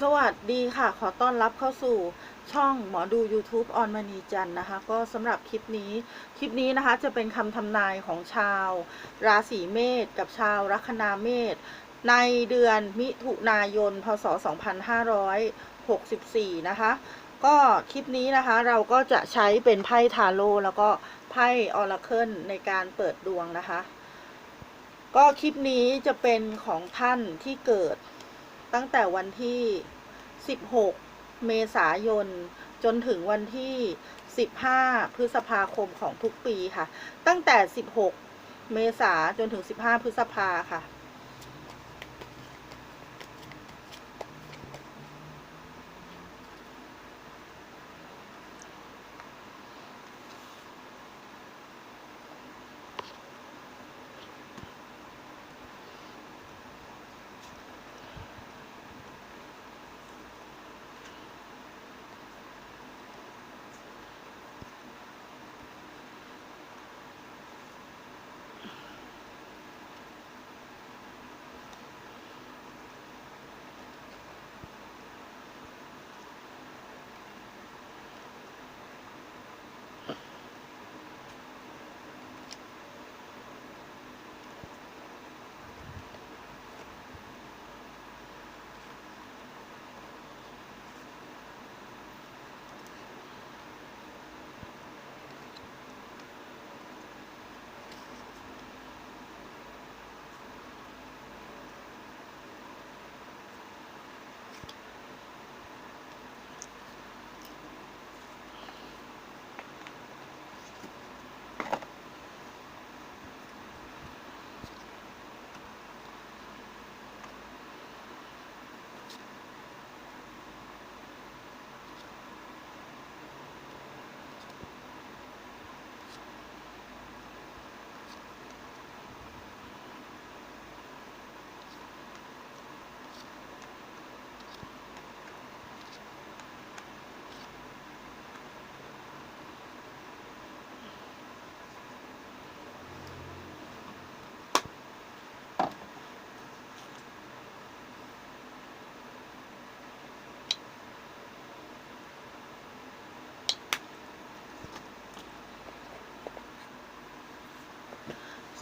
สวัสดีค่ะ ขอต้อนรับเข้าสู่ช่องหมอดู YouTube ออนมณีจันนะคะ ก็สำหรับคลิปนี้ คลิปนี้นะคะจะเป็นคำทำนายของชาว ราศีเมษกับชาวลัคนาเมษในเดือนมิถุนายน พศ 2564 นะคะ ก็คลิปนี้นะคะเราก็จะใช้เป็นไพ่ทาโร่แล้วก็ไพ่ออราเคิลในการเปิดดวงนะคะ ก็คลิปนี้จะเป็นของท่านที่เกิด ตั้งแต่วันที่ 16 เมษายน จนถึงวันที่ 15 พฤษภาคมของทุกปีค่ะ ตั้งแต่ 16 เมษาจนถึง 15 พฤษภาค่ะ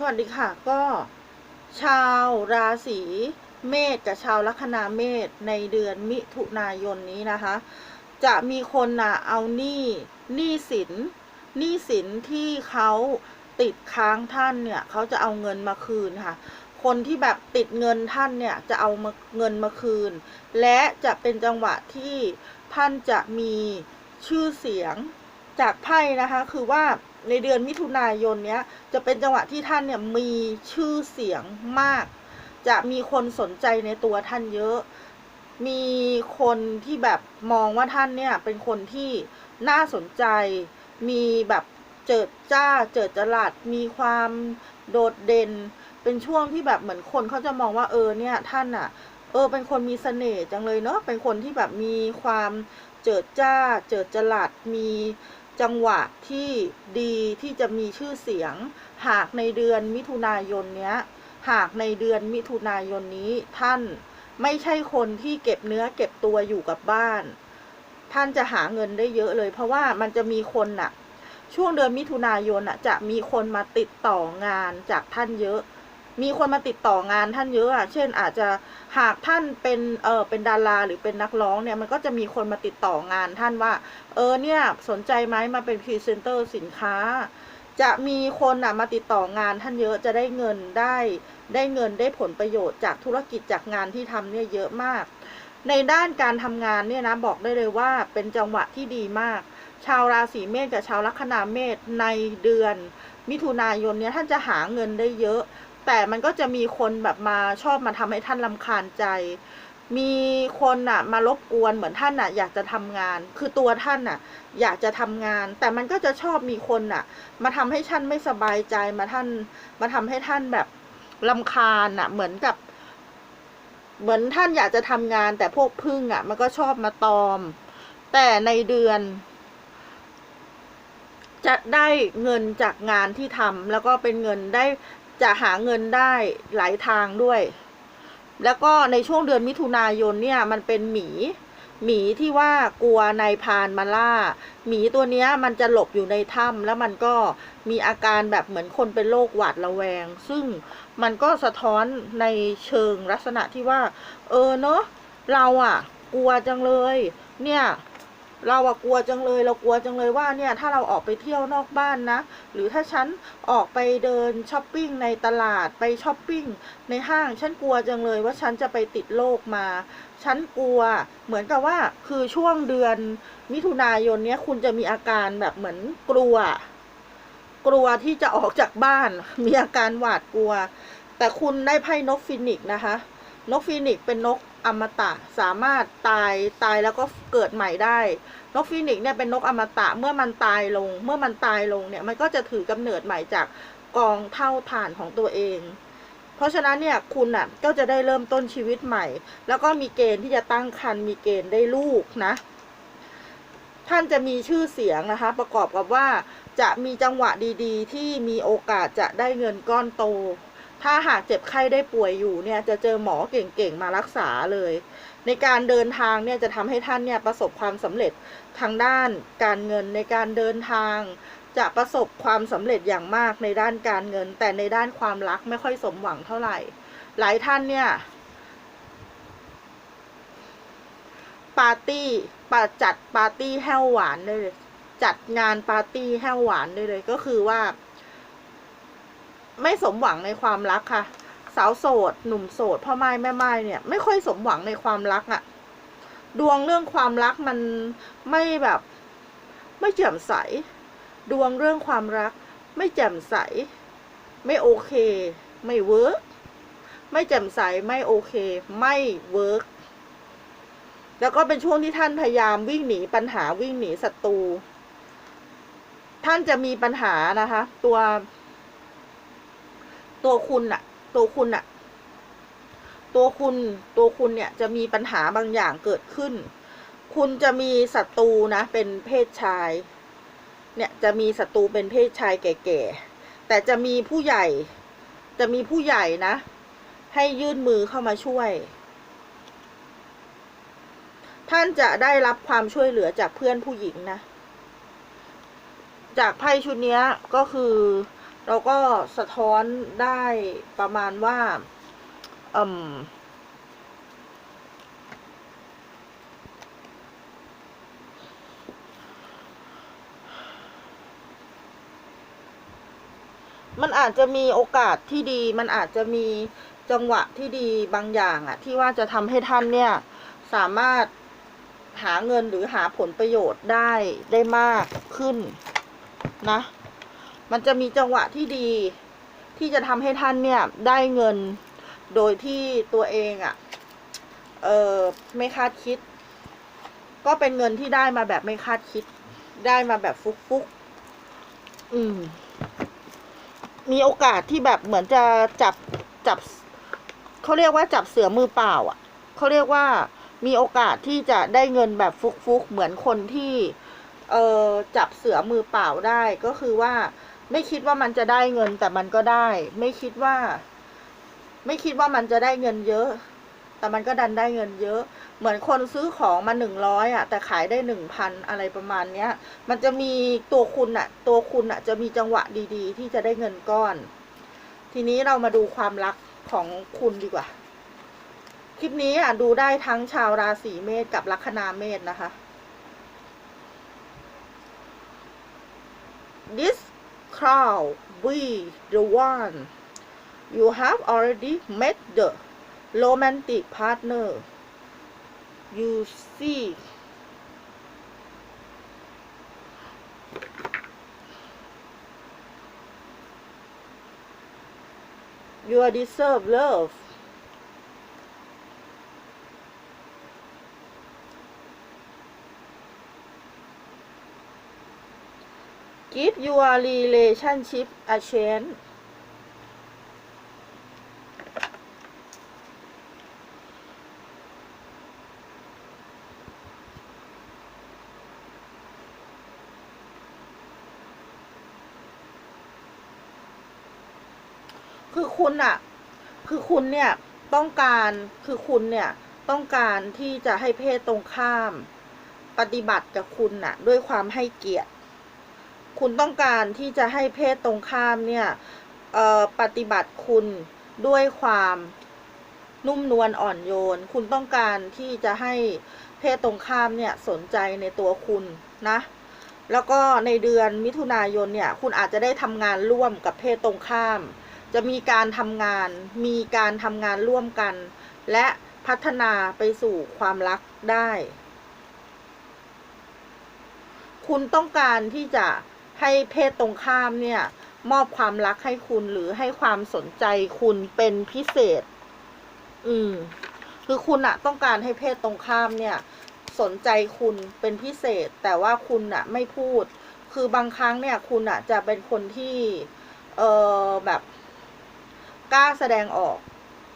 สวัสดีค่ะ ก็ชาวราศีเมษกับชาวลัคนาเมษในเดือนมิถุนายนนี้นะคะ จะมีคนน่ะเอาหนี้หนี้สินหนี้สินที่เขาติดค้างท่านเนี่ยเขาจะเอาเงินมาคืนค่ะ คนที่แบบติดเงินท่านเนี่ยจะเอามาเงินมาคืน และจะเป็นจังหวะที่ท่านจะมีชื่อเสียงจากไพ่นะคะ คือว่า ในเดือนมิถุนายนเนี้ยจะเป็นจังหวะที่ท่านเนี่ยมีชื่อเสียงมาก จะมีคนสนใจในตัวท่านเยอะ มีคนที่แบบมองว่าท่านเนี่ยเป็นคนที่น่าสนใจ มีแบบเจิดจ้าเจิดจรัสมีความโดดเด่น เป็นช่วงที่แบบเหมือนคนเขาจะมองว่าเออเนี่ยท่านอะ เออเป็นคนมีเสน่ห์จังเลยเนาะเป็นคนที่แบบมีความเจิดจ้าเจิดจรัสมี จังหวะที่ดีที่จะมีชื่อเสียง หากในเดือนมิถุนายนเนี้ย หากในเดือนมิถุนายนนี้ท่านไม่ใช่คนที่เก็บเนื้อเก็บตัวอยู่กับบ้าน ท่านจะหาเงินได้เยอะเลย เพราะว่ามันจะมีคนน่ะ ช่วงเดือนมิถุนายนน่ะ จะมีคนมาติดต่องานจากท่านเยอะ มีคนมาติดต่องานท่านเยอะอะเช่นอาจจะหากท่านเป็นเออเป็นดาราหรือเป็นนักร้องเนี่ยมันก็จะมีคนมาติดต่องานท่านว่า เออเนี่ยสนใจไหมมาเป็นพรีเซนเตอร์สินค้า จะมีคนอะมาติดต่องานท่านเยอะจะได้เงินได้ได้เงินได้ผลประโยชน์จากธุรกิจจากงานที่ทำเนี่ยเยอะมาก ในด้านการทำงานเนี่ยนะบอกได้เลยว่าเป็นจังหวะที่ดีมาก ชาวราศีเมษกับชาวลัคนาเมษในเดือนมิถุนายนเนี่ยท่านจะหาเงินได้เยอะ แต่มันก็จะมีคนแบบมาชอบมาทำให้ท่านลำคาญใจ มีคนอะมารบกวนเหมือนท่านอะ อยากจะทำงาน คือตัวท่านอะ อยากจะทำงาน แต่มันก็จะชอบมีคนอะ มาทำให้ท่านไม่สบายใจมาท่าน มาทำให้ท่านแบบลำคาญอะ เหมือนกับ เหมือนท่านอยากจะทำงาน แต่พวกพึ่งอะ มันก็ชอบมาตอม แต่ในเดือนจะได้เงินจากงานที่ทำแล้วก็เป็นเงินได้ จะหาเงินได้หลายทางด้วย แล้วก็ในช่วงเดือนมิถุนายนเนี่ยมันเป็นหมี หมีที่ว่ากลัวนายพานมาล่า หมีตัวเนี้ยมันจะหลบอยู่ในถ้ำแล้วมันก็มีอาการแบบเหมือนคนเป็นโรคหวาดระแวง ซึ่งมันก็สะท้อนในเชิงลักษณะที่ว่า เออเนอะเราอะกลัวจังเลย เนี่ย เราอะกลัวจังเลยเรากลัวจังเลยว่าเนี่ยถ้าเราออกไปเที่ยวนอกบ้านนะ หรือถ้าฉันออกไปเดินช้อปปิ้งในตลาดไปช้อปปิ้งในห้างฉันกลัวจังเลยว่าฉันจะไปติดโรคมา ฉันกลัวเหมือนกับว่าคือช่วงเดือนมิถุนายนเนี้ยคุณจะมีอาการแบบเหมือนกลัว กลัวที่จะออกจากบ้าน มีอาการหวาดกลัว แต่คุณได้ไพ่นกฟินิกซ์นะคะ นกฟินิกซ์เป็นนก อมตะสามารถตายตายแล้วก็เกิดใหม่ได้ นกฟินิกซ์เนี่ยเป็นนกอมตะเมื่อมันตายลง เมื่อมันตายลงเนี่ยมันก็จะถือกำเนิดใหม่จากกองเท่าฐานของตัวเอง เพราะฉะนั้นเนี่ยคุณอะก็จะได้เริ่มต้นชีวิตใหม่ แล้วก็มีเกณฑ์ที่จะตั้งครรภ์มีเกณฑ์ได้ลูกนะ ท่านจะมีชื่อเสียงนะคะ ประกอบกับว่าจะมีจังหวะดี ๆ ที่มีโอกาสจะได้เงินก้อนโต ถ้าหากเจ็บไข้ได้ป่วยอยู่เนี่ยจะเจอหมอเก่งๆมารักษาเลย ในการเดินทางเนี่ยจะทำให้ท่านเนี่ยประสบความสำเร็จทางด้านการเงินในการเดินทาง จะประสบความสำเร็จอย่างมากในด้านการเงิน แต่ในด้านความรักไม่ค่อยสมหวังเท่าไหร่ หลายท่านเนี่ยปาร์ตี้ปาจัดปาร์ตี้แห้วหวานได้เลยจัดงานปาร์ตี้แห้วหวานได้เลยก็คือว่า ไม่สมหวังในความรักค่ะ สาวโสด หนุ่มโสดพ่อไม้แม่ไม้เนี่ย ไม่ค่อยสมหวังในความรักอะดวงเรื่องความรักมันไม่แบบ ไม่แจ่มใส ดวงเรื่องความรัก ไม่แจ่มใส ไม่โอเค ไม่เวิร์กไม่แจ่มใสไม่โอเค ไม่เวิร์กแล้วก็เป็นช่วงที่ท่านพยายามวิ่งหนีปัญหาวิ่งหนีศัตรูท่านจะมีปัญหานะคะ ตัว ตัวคุณอะตัวคุณอะตัวคุณตัวคุณเนี่ยจะมีปัญหาบางอย่างเกิดขึ้น คุณจะมีศัตรูนะ เป็นเพศชาย เนี่ยจะมีศัตรูเป็นเพศชายแก่ๆ แต่จะมีผู้ใหญ่ จะมีผู้ใหญ่นะ ให้ยื่นมือเข้ามาช่วย ท่านจะได้รับความช่วยเหลือจากเพื่อนผู้หญิงนะ จากไพ่ชุดนี้ก็คือ เราก็สะท้อนได้ประมาณว่าอืมมันอาจจะมีโอกาสที่ดี มันอาจจะมีจังหวะที่ดีบางอย่างอะที่ว่าจะทำให้ท่านเนี่ย สามารถหาเงินหรือหาผลประโยชน์ได้ได้มากขึ้นนะ มันจะมีจังหวะที่ดี ที่จะทำให้ท่านเนี่ยได้เงินโดยที่ตัวเองอะ่ะ เออไม่คาดคิด ก็เป็นเงินที่ได้มาแบบไม่คาดคิด ได้มาแบบฟุกฟุกอืม มีโอกาสที่แบบเหมือนจะจับจับเขาเรียกว่าจับเสือมือเปล่า อะเขาเรียกว่ามีโอกาสที่จะได้เงินแบบฟุกๆเหมือนคนที่ เออจับเสือมือเปล่าได้ก็คือว่า ไม่คิดว่ามันจะได้เงินแต่มันก็ได้ ไม่คิดว่า ไม่คิดว่ามันจะได้เงินเยอะ แต่มันก็ดันได้เงินเยอะ เหมือนคนซื้อของมาหนึ่งร้อยอะ แต่ขายได้หนึ่งพันอะไรประมาณเนี้ย มันจะมีตัวคุณอะ ตัวคุณอะ จะมีจังหวะดีๆ ที่จะได้เงินก้อน ทีนี้เรามาดูความรักของคุณดีกว่า คลิปนี้อะดูได้ทั้งชาวราศีเมษกับลัคนาเมษนะคะ This crowd be the one. You have already met the romantic partner. You see. You deserve love give your relationship a chance คือคุณอะคือคุณเนี่ยต้องการคือคุณเนี่ยต้องการที่จะให้เพศตรงข้าม ปฏิบัติกับคุณน่ะ ด้วยความให้เกียรติ คุณต้องการที่จะให้เพศตรงข้ามเนี่ยปฏิบัติคุณด้วยความนุ่มนวลอ่อนโยน คุณต้องการที่จะให้เพศตรงข้ามเนี่ยสนใจในตัวคุณนะ แล้วก็ในเดือนมิถุนายนเนี่ย คุณอาจจะได้ทำงานร่วมกับเพศตรงข้าม จะมีการทำงาน มีการทำงานร่วมกัน และพัฒนาไปสู่ความรักได้ คุณต้องการที่จะ ให้เพศตรงข้ามเนี่ย มอบความรักให้คุณหรือให้ความสนใจคุณเป็นพิเศษ อืม คือคุณอะต้องการให้เพศตรงข้ามเนี่ย สนใจคุณเป็นพิเศษ แต่ว่าคุณอะไม่พูด คือบางครั้งเนี่ย คุณอะจะเป็นคนที่ เออแบบกล้าแสดงออก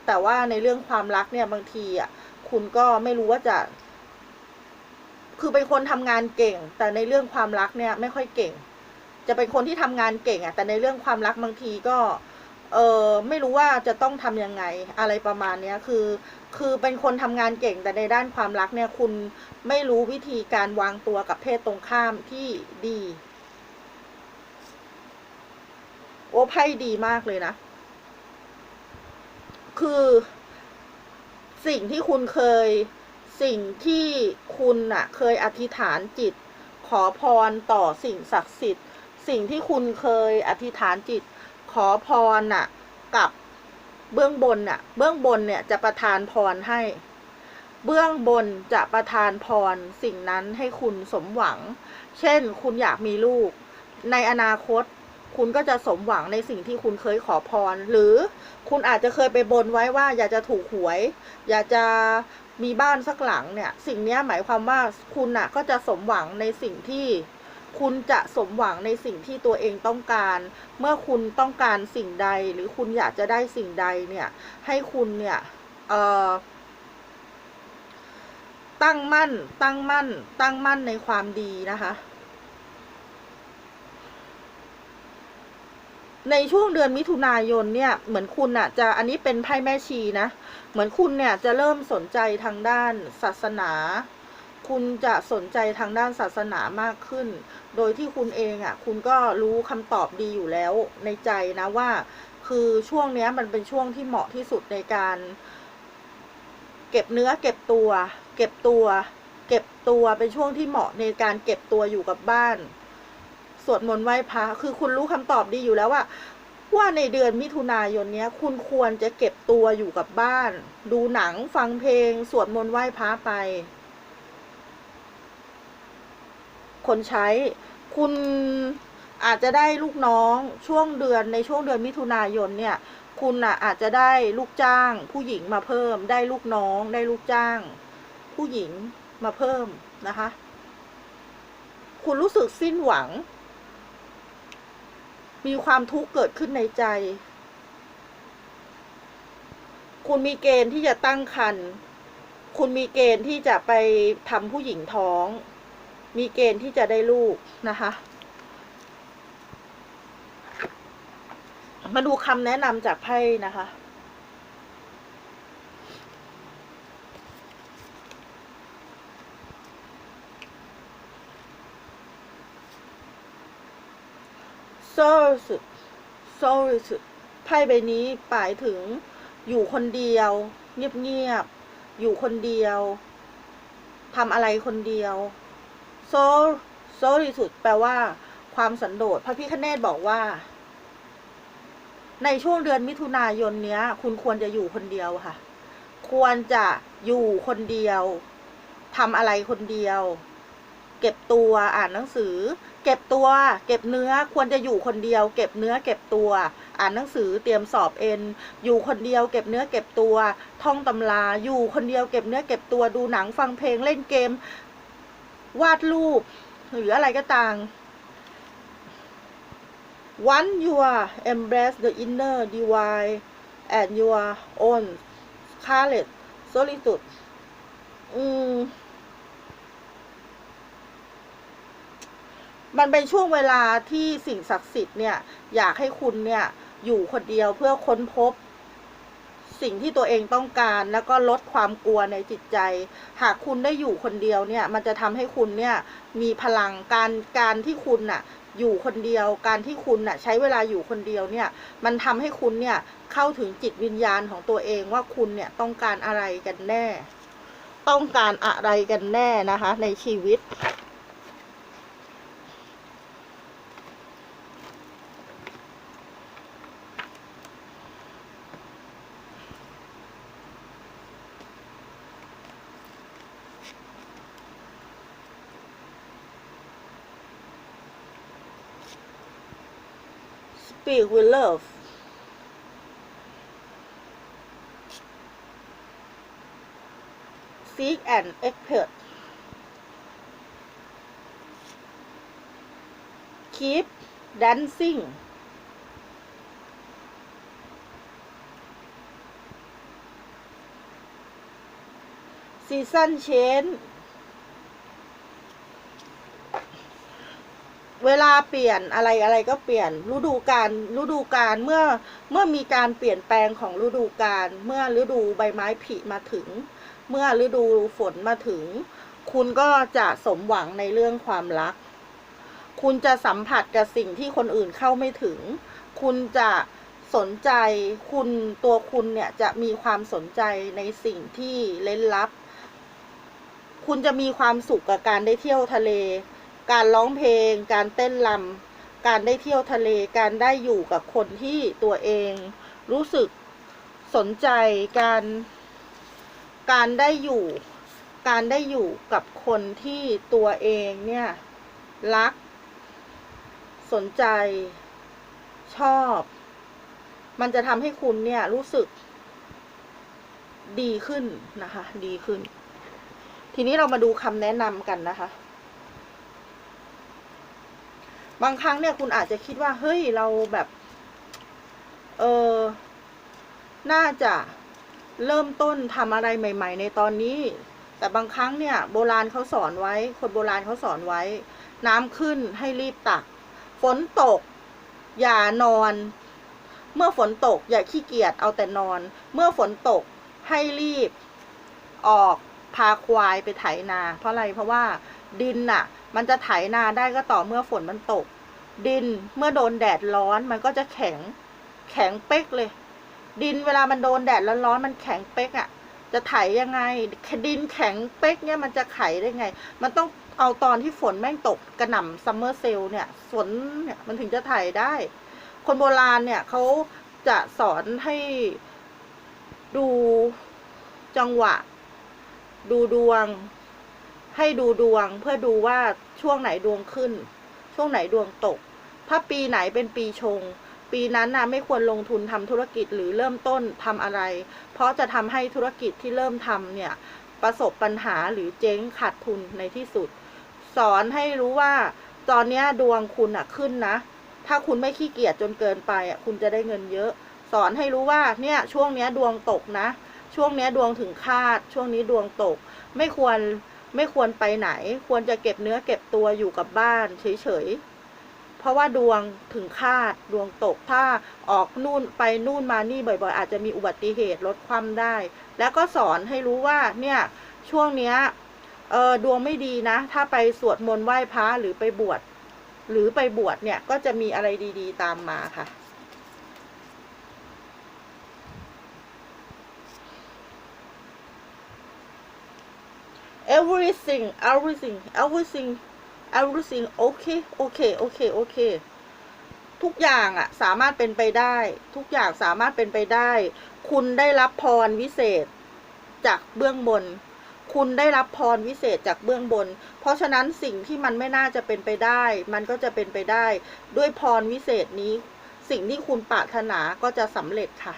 แต่ว่าในเรื่องความรักเนี่ยบางทีอะคุณก็ไม่รู้ว่าจะคือเป็นคนทำงานเก่ง แต่ในเรื่องความรักเนี่ยไม่ค่อยเก่ง จะเป็นคนที่ทำงานเก่งอะแต่ในเรื่องความรักบางทีก็เออไม่รู้ว่าจะต้องทำยังไงอะไรประมาณเนี้ยคือ คือเป็นคนทำงานเก่งแต่ในด้านความรักเนี่ยคุณไม่รู้วิธีการวางตัวกับเพศตรงข้ามที่ดี โอ้ไพ่ดีมากเลยนะ คือ สิ่งที่คุณเคยสิ่งที่คุณน่ะเคยอธิษฐานจิต ขอพรต่อสิ่งศักดิ์สิทธิ์ สิ่งที่คุณเคยอธิษฐานจิต ขอพรน่ะ กับเบื้องบนน่ะ เบื้องบนเนี่ยจะประทานพรให้ เบื้องบนจะประทานพรสิ่งนั้นให้คุณสมหวัง เช่น คุณอยากมีลูก ในอนาคตคุณก็จะสมหวังในสิ่งที่คุณเคยขอพร หรือคุณอาจจะเคยไปบนไว้ว่า อยากจะถูกหวย อยากจะมีบ้านสักหลังเนี่ย สิ่งนี้หมายความว่าคุณน่ะก็จะสมหวังในสิ่งที่ คุณจะสมหวังในสิ่งที่ตัวเองต้องการ เมื่อคุณต้องการสิ่งใด หรือคุณอยากจะได้สิ่งใดเนี่ย ให้คุณเนี่ยเอ่อตั้งมั่น ตั้งมั่น ตั้งมั่นในความดีนะคะ ในช่วงเดือนมิถุนายนเนี่ย เหมือนคุณน่ะจะอันนี้เป็นไพ่แม่ชีนะ เหมือนคุณเนี่ยจะเริ่มสนใจทางด้านศาสนา คุณจะสนใจทางด้านศาสนามากขึ้น โดยที่คุณเองอะ่ะ คุณก็รู้คำตอบดีอยู่แล้วในใจนะว่า คือช่วงเนี้ยมันเป็นช่วงที่เหมาะที่สุดในการ เก็บเนื้อเก็บตัว เก็บตัว เก็บตัวเป็นช่วงที่เหมาะในการเก็บตัวอยู่กับบ้านสวดมนต์ไหว้พระคือคุณรู้คำตอบดีอยู่แล้วว่าว่าในเดือนมิถุนายนเนี้ย คุณควรจะเก็บตัวอยู่กับบ้าน ดูหนังฟังเพลง สวดมนต์ไหว้พระไป คนใช้ คุณอาจจะได้ลูกน้องช่วงเดือนในช่วงเดือนมิถุนายนเนี่ย คุณอะอาจจะได้ลูกจ้าง ผู้หญิงมาเพิ่ม ได้ลูกน้อง ได้ลูกจ้าง ผู้หญิงมาเพิ่มนะคะ คุณรู้สึกสิ้นหวัง มีความทุกข์เกิดขึ้นในใจ คุณมีเกณฑ์ที่จะตั้งครรภ์คุณมีเกณฑ์ที่จะไปทำผู้หญิงท้อง มีเกณฑ์ที่จะได้ลูกนะคะ มาดูคำแนะนำจากไพ่นะคะโซ่สุดโซ่สุดไพ่ใบนี้ปลายถึงอยู่คนเดียว เงียบๆอยู่คนเดียวทำอะไรคนเดียว โซโซลิสุดแปลว่า ความสันโดษพระพิคเนตบอกว่า ในช่วงเดือนมิถุนายนเนี้ย คุณควรจะอยู่คนเดียวค่ะ ควรจะอยู่คนเดียวทำอะไรคนเดียว เก็บตัวอ่านหนังสือ เก็บตัว เก็บเนื้อควรจะอยู่คนเดียว เก็บเนื้อ เก็บตัว อ่านหนังสือเตรียมสอบเอ็น อยู่คนเดียว เก็บเนื้อเก็บตัว ท่องตำราอยู่คนเดียวเก็บเนื้อเก็บตัวดูหนังฟังเพลงเล่นเกม วาดรูป หรืออะไรก็ตาม Once you are embrace the inner divine and your own scarlet solitude อืมมันเป็นช่วงเวลาที่สิ่งศักดิ์สิทธิ์เนี่ย อยากให้คุณเนี่ย อยู่คนเดียวเพื่อค้นพบ สิ่งที่ตัวเองต้องการ แล้วก็ลดความกลัวในจิตใจ หากคุณได้อยู่คนเดียวเนี่ยมันจะทำให้คุณเนี่ยมีพลังการการที่คุณน่ะอยู่คนเดียวการที่คุณน่ะใช้เวลาอยู่คนเดียวเนี่ยมันทำให้คุณเนี่ยเข้าถึงจิตวิญญาณของตัวเองว่าคุณเนี่ยต้องการอะไรกันแน่ ต้องการอะไรกันแน่นะคะ ในชีวิต Speak with love. Seek and expert. Keep dancing. Season change เวลาเปลี่ยนอะไรอะไรก็เปลี่ยนฤดูกาลฤดูกาลเมื่อเมื่อมีการเปลี่ยนแปลงของฤดูกาลเมื่อฤดูใบไม้ผลิมาถึง เมื่อฤดูฝนมาถึง คุณก็จะสมหวังในเรื่องความรัก คุณจะสัมผัสกับสิ่งที่คนอื่นเข้าไม่ถึง คุณจะสนใจคุณตัวคุณเนี่ยจะมีความสนใจในสิ่งที่เล้นลับ คุณจะมีความสุขกับการได้เที่ยวทะเล การร้องเพลง การเต้นรำการได้เที่ยวทะเล การได้อยู่กับคนที่ตัวเอง รู้สึกสนใจ การ การได้อยู่ การได้อยู่กับคนที่ตัวเองเนี่ยรัก สนใจ ชอบ มันจะทำให้คุณเนี่ยรู้สึกดีขึ้นนะคะ ดีขึ้น ทีนี้เรามาดูคำแนะนำกันนะคะ บางครั้งเนี่ยคุณอาจจะคิดว่า เฮ้ยเราแบบ เออน่าจะเริ่มต้นทำอะไรใหม่ ๆ ในตอนนี้ แต่บางครั้งเนี่ยโบราณเขาสอนไว้ คนโบราณเขาสอนไว้ น้ำขึ้นให้รีบตัก ฝนตก อย่านอน เมื่อฝนตก อย่าขี้เกียจเอาแต่นอน เมื่อฝนตกให้รีบออกพาควายไปไถนา เพราะอะไรเพราะว่าดินน่ะ มันจะไถนาได้ก็ต่อเมื่อฝนมันตก ดินเมื่อโดนแดดร้อนมันก็จะแข็ง แข็งเป๊กเลย ดินเวลามันโดนแดดร้อนๆมันแข็งเป๊กอะ่ะ จะไถยังไง ดินแข็งเป๊กเนี่ยมันจะไขได้ไง มันต้องเอาตอนที่ฝนแม่งตกกระหน่ำซัมเมอร์เซลเนี่ยฝนเนี่ยมันถึงจะไถได้ คนโบราณเนี่ยเขาจะสอนให้ดูจังหวะ ดูดวง ให้ดูดวงเพื่อดูว่าช่วงไหนดวงขึ้น ช่วงไหนดวงตก ถ้าปีไหนเป็นปีชง ปีนั้นนะไม่ควรลงทุนทำธุรกิจหรือเริ่มต้นทำอะไร เพราะจะทำให้ธุรกิจที่เริ่มทำเนี่ยประสบปัญหาหรือเจ๊งขาดทุนในที่สุด สอนให้รู้ว่าตอนนี้ดวงคุณอะขึ้นนะ ถ้าคุณไม่ขี้เกียจจนเกินไปอะคุณจะได้เงินเยอะ สอนให้รู้ว่าเนี่ยช่วงนี้ดวงตกนะ ช่วงนี้ดวงถึงคาด ช่วงนี้ดวงตก ไม่ควร ไม่ควรไปไหน ควรจะเก็บเนื้อเก็บตัวอยู่กับบ้านเฉยๆ เพราะว่าดวงถึงคาดดวงตกถ้าออกนู่นไปนู่นมานี่บ่อย ๆ อาจจะมีอุบัติเหตุลดความได้ แล้วก็สอนให้รู้ว่าเนี่ยช่วงเนี้ยเออดวงไม่ดีนะ ถ้าไปสวดมนต์ไหว้พระหรือไปบวชหรือไปบวชเนี่ยก็จะมีอะไรดี ๆ ตามมาค่ะ everything everything everything everything โอเคโอเคโอเคโอเคทุกอย่างอะสามารถเป็นไปได้ ทุกอย่างสามารถเป็นไปได้ คุณได้รับพรวิเศษจากเบื้องบน คุณได้รับพรวิเศษจากเบื้องบน เพราะฉะนั้นสิ่งที่มันไม่น่าจะเป็นไปได้ มันก็จะเป็นไปได้ ด้วยพรวิเศษนี้ สิ่งที่คุณปรารถนาก็จะสำเร็จค่ะ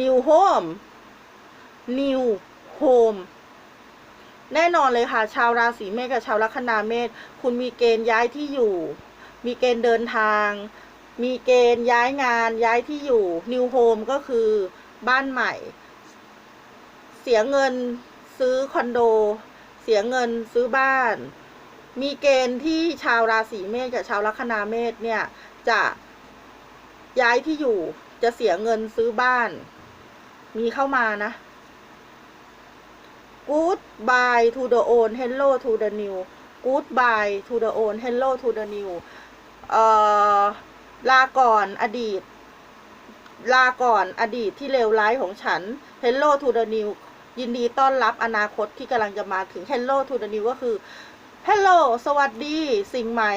New Home New Home แน่นอนเลยค่ะ ชาวราศีเมษกับชาวลัคนาเมษคุณมีเกณฑ์ย้ายที่อยู่ มีเกณฑ์เดินทาง มีเกณฑ์ย้ายงานย้ายที่อยู่ New Home ก็คือบ้านใหม่ เสียเงินซื้อคอนโด เสียเงินซื้อบ้าน มีเกณฑ์ที่ชาวราศีเมษกับชาวลัคนาเมษเนี่ยจะย้ายที่อยู่จะเสียเงินซื้อบ้าน มีเข้ามานะ Goodbye to the old hello to the new Goodbye to the old hello to the new เอ่อลาก่อนอดีต ลาก่อนอดีตที่เลวร้ายของฉัน Hello to the new ยินดีต้อนรับอนาคตที่กำลังจะมาถึง Hello to the new ก็คือ Hello สวัสดีสิ่งใหม่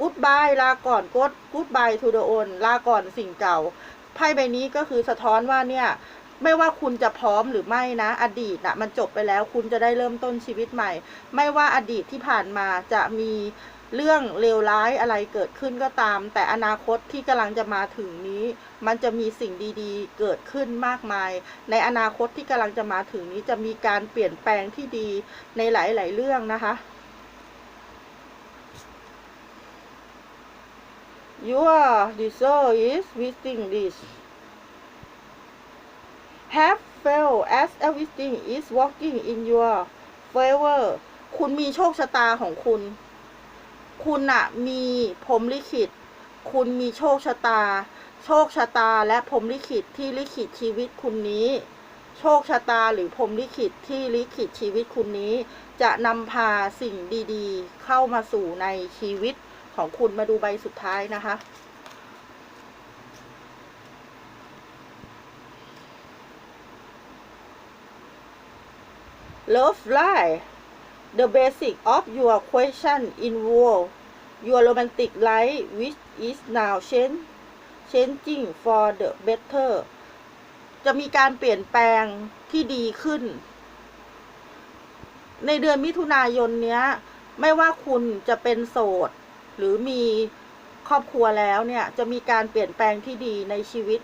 Goodbye ลาก่อน Good Goodbye to the old ลาก่อนสิ่งเก่าไพ่ใบนี้ก็คือสะท้อนว่าเนี่ย ไม่ว่าคุณจะพร้อมหรือไม่นะ อดีตนะมันจบไปแล้ว คุณจะได้เริ่มต้นชีวิตใหม่ ไม่ว่าอดีตที่ผ่านมาจะมีเรื่องเลวร้ายอะไรเกิดขึ้นก็ตาม แต่อนาคตที่กำลังจะมาถึงนี้ มันจะมีสิ่งดีๆ เกิดขึ้นมากมาย ในอนาคตที่กำลังจะมาถึงนี้จะมีการเปลี่ยนแปลงที่ดีในหลาย ๆ เรื่องนะคะ Your desire is within this have failed as everything is working in your favor คุณมีโชคชะตาของคุณ คุณอะมีพรหมลิขิต คุณมีโชคชะตา โชคชะตาและพรหมลิขิตที่ลิขิตชีวิตคุณนี้ โชคชะตาหรือพรหมลิขิตที่ลิขิตชีวิตคุณนี้ จะนำพาสิ่งดีๆ เข้ามาสู่ในชีวิตของคุณมาดูใบสุดท้ายนะคะ Love life the basic of your question involve your romantic life which is now change changing for the better จะมีการเปลี่ยนแปลงที่ดีขึ้น ในเดือนมิถุนายนเนี้ย ไม่ว่าคุณจะเป็นโสด หรือมีครอบครัวแล้วเนี่ย จะมีการเปลี่ยนแปลงที่ดีในชีวิต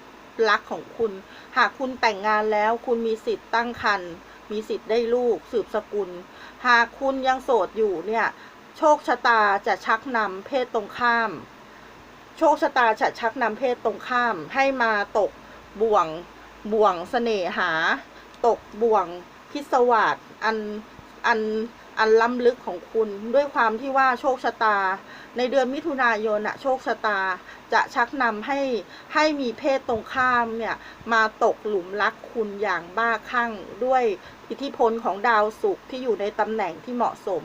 รักของคุณ หากคุณแต่งงานแล้วคุณมีสิทธิ์ตั้งครรภ์ มีสิทธิ์ได้ลูกสืบสกุล หากคุณยังโสดอยู่เนี่ย โชคชะตาจะชักนำเพศตรงข้าม โชคชะตาจะชักนำเพศตรงข้าม ให้มาตกบ่วงบ่วงเสน่หา ตกบ่วงพิศวาสอันอัน อันล้ำลึกของคุณ ด้วยความที่ว่าโชคชะตา ในเดือนมิถุนายนอะโชคชะตาจะชักนำให้ให้มีเพศตรงข้ามเนี่ยมาตกหลุมรักคุณอย่างบ้าคลั่งด้วยอิทธิพลของดาวศุกร์ที่อยู่ในตำแหน่งที่เหมาะสม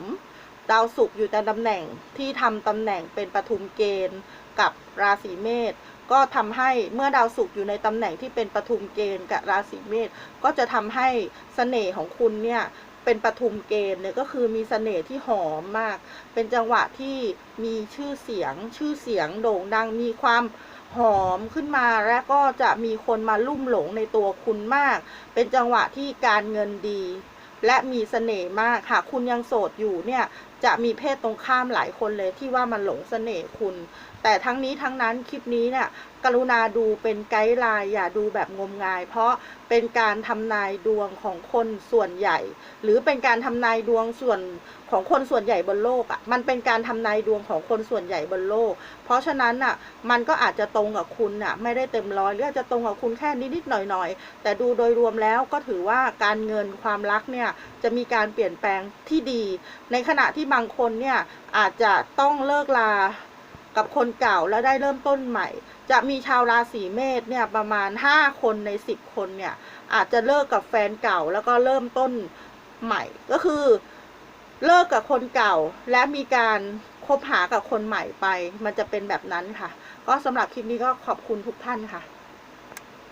ดาวศุกร์อยู่ในตำแหน่งที่ทำตำแหน่งเป็นปฐุมเกณฑ์กับราศีเมษก็ทำให้เมื่อดาวศุกร์อยู่ในตำแหน่งที่เป็นปฐุมเกณฑ์กับราศีเมษก็จะทำให้เสน่ห์ของคุณเนี่ย เป็นปฐุมเกณฑ์เนี่ยก็คือมีเสน่ห์ที่หอมมาก เป็นจังหวะที่มีชื่อเสียงชื่อเสียงโด่งดังมีความหอมขึ้นมาและก็จะมีคนมาลุ่มหลงในตัวคุณมาก เป็นจังหวะที่การเงินดี และมีเสน่ห์มากหากคุณยังโสดอยู่เนี่ยจะมีเพศตรงข้ามหลายคนเลยที่ว่ามันหลงเสน่ห์คุณ แต่ทั้งนี้ทั้งนั้นคลิปนี้เนี่ย กรุณาดูเป็นไกด์ไลน์อย่าดูแบบงมงาย เพราะเป็นการทำนายดวงของคนส่วนใหญ่ หรือเป็นการทำนายดวงส่วนของคนส่วนใหญ่บนโลกอะ่ะมันเป็นการทำนายดวงของคนส่วนใหญ่บนโลก เพราะฉะนั้นอะมันก็อาจจะตรงกับคุณอะไม่ได้เต็มร้อยหรืออาจจะตรงกับคุณแค่นิดๆหน่อยๆ แต่ดูโดยรวมแล้วก็ถือว่าการเงินความรักเนี่ยจะมีการเปลี่ยนแปลงที่ดี ในขณะที่บางคนเนี่ยอาจจะต้องเลิกลา กับคนเก่าแล้วได้เริ่มต้นใหม่ จะมีชาวราศีเมษเนี่ยประมาณ 5 คนใน 10 คนเนี่ยอาจจะเลิกกับแฟนเก่าแล้วก็เริ่มต้นใหม่ ก็คือเลิกกับคนเก่าและมีการคบหากับคนใหม่ไป มันจะเป็นแบบนั้นค่ะ ก็สำหรับคลิปนี้ก็ขอบคุณทุกท่านค่ะ